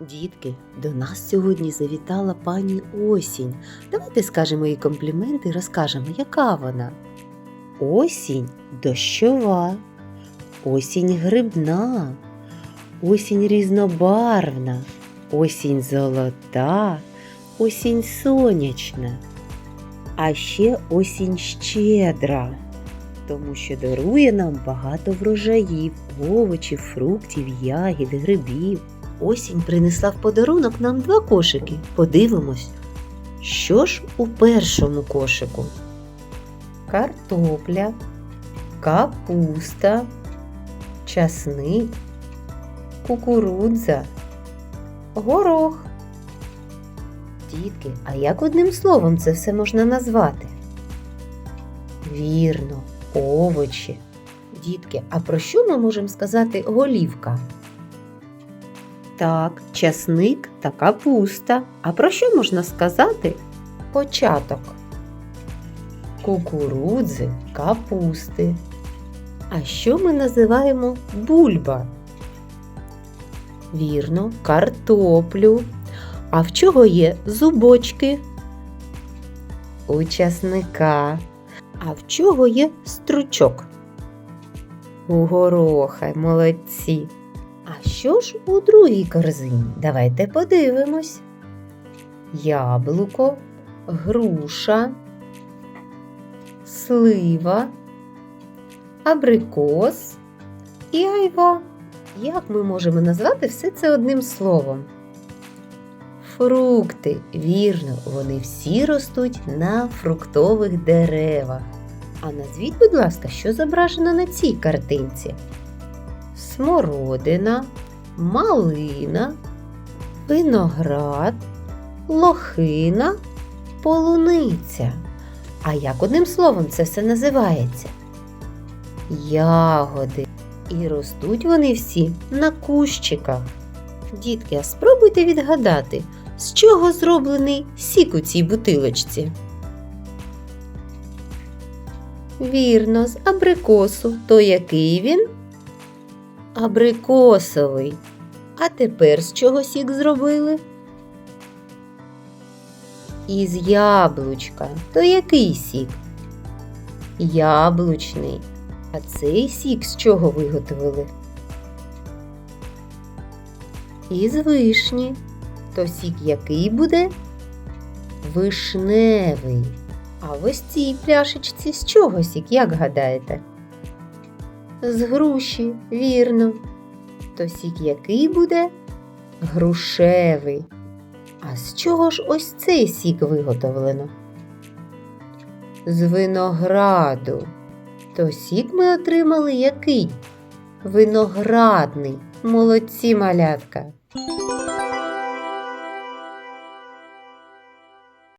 Дітки, до нас сьогодні завітала пані Осінь. Давайте скажемо їй компліменти і розкажемо, яка вона. Осінь дощова, осінь грибна, осінь різнобарвна, осінь золота, осінь сонячна, а ще осінь щедра, тому що дарує нам багато врожаїв, овочів, фруктів, ягід, грибів. Осінь принесла в подарунок нам два кошики. Подивимось, що ж у першому кошику? Картопля, капуста, часник, кукурудза, горох. Дітки, а як одним словом це все можна назвати? Вірно, овочі. Дітки, а про що ми можемо сказати голівка? Так, часник та капуста. А про що можна сказати? Початок. Кукурудзи, капусти. А що ми називаємо бульба? Вірно, картоплю. А в чого є зубочки? У часника. А в чого є стручок? У гороха, молодці. А що ж у другій корзині? Давайте подивимось. Яблуко, груша, слива, абрикос і айва. Як ми можемо назвати все це одним словом? Фрукти, вірно, вони всі ростуть на фруктових деревах. А назвіть, будь ласка, що зображено на цій картинці? смородина, малина, виноград, лохина, полуниця. А як одним словом це все називається? Ягоди. І ростуть вони всі на кущиках. Дітки, а спробуйте відгадати, з чого зроблений сік у цій бутилочці. Вірно, з абрикосу. То який він? абрикосовий. А тепер з чого сік зробили? Із яблучка. То який сік? Яблучний. А цей сік з чого виготовили? Із вишні. То сік який буде? Вишневий. А ось цій пляшечці з чого сік, як гадаєте? З груші, вірно. То сік який буде? Грушевий. А з чого ж ось цей сік виготовлено? З винограду. То сік ми отримали який? Виноградний. Молодці малятка.